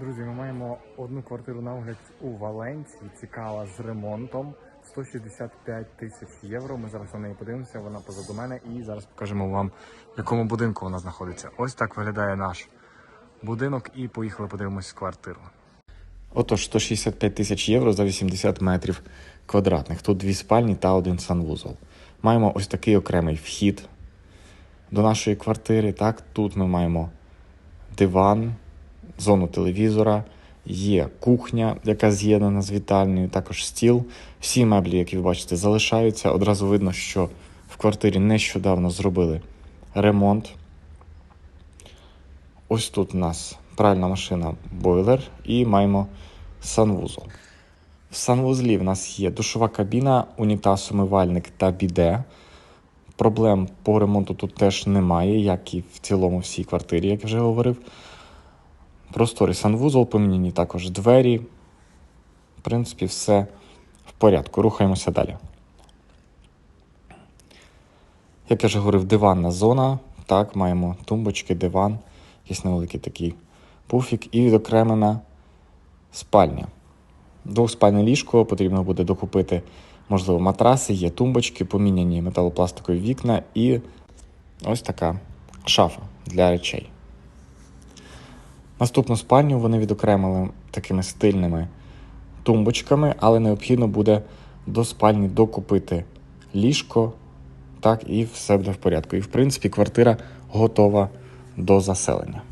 Друзі, ми маємо одну квартиру на огляд у Валенції. Цікава з ремонтом. 165 тисяч євро. Ми зараз на неї подивимося. Вона позаду мене. І зараз покажемо вам, в якому будинку вона знаходиться. Ось так виглядає наш будинок. І поїхали подивимось квартиру. Отож, 165 тисяч євро за 80 метрів квадратних. Тут дві спальні та один санвузол. Маємо ось такий окремий вхід до нашої квартири. Так, тут ми маємо диван, зону телевізора, є кухня, яка з'єднана з вітальнею, також стіл. Всі меблі, які ви бачите, залишаються. Одразу видно, що в квартирі нещодавно зробили ремонт. Ось тут у нас пральна машина бойлер і маємо санвузол. В санвузлі в нас є душова кабіна, унітаз, умивальник та біде. Проблем по ремонту тут теж немає, як і в цілому всій квартирі, як я вже говорив. Просторий санвузол, поміняні також двері. В принципі, все в порядку. Рухаємося далі. Як я вже говорив, диванна зона. Так, маємо тумбочки, диван, якийсь невеликий такий пуфік і відокремлена спальня. Двохспальне ліжко потрібно буде докупити, можливо, матраси, є тумбочки, поміняні металопластикові вікна і ось така шафа для речей. Наступну спальню вони відокремили такими стильними тумбочками, але необхідно буде до спальні докупити ліжко, так, і все буде в порядку. І, в принципі, квартира готова до заселення.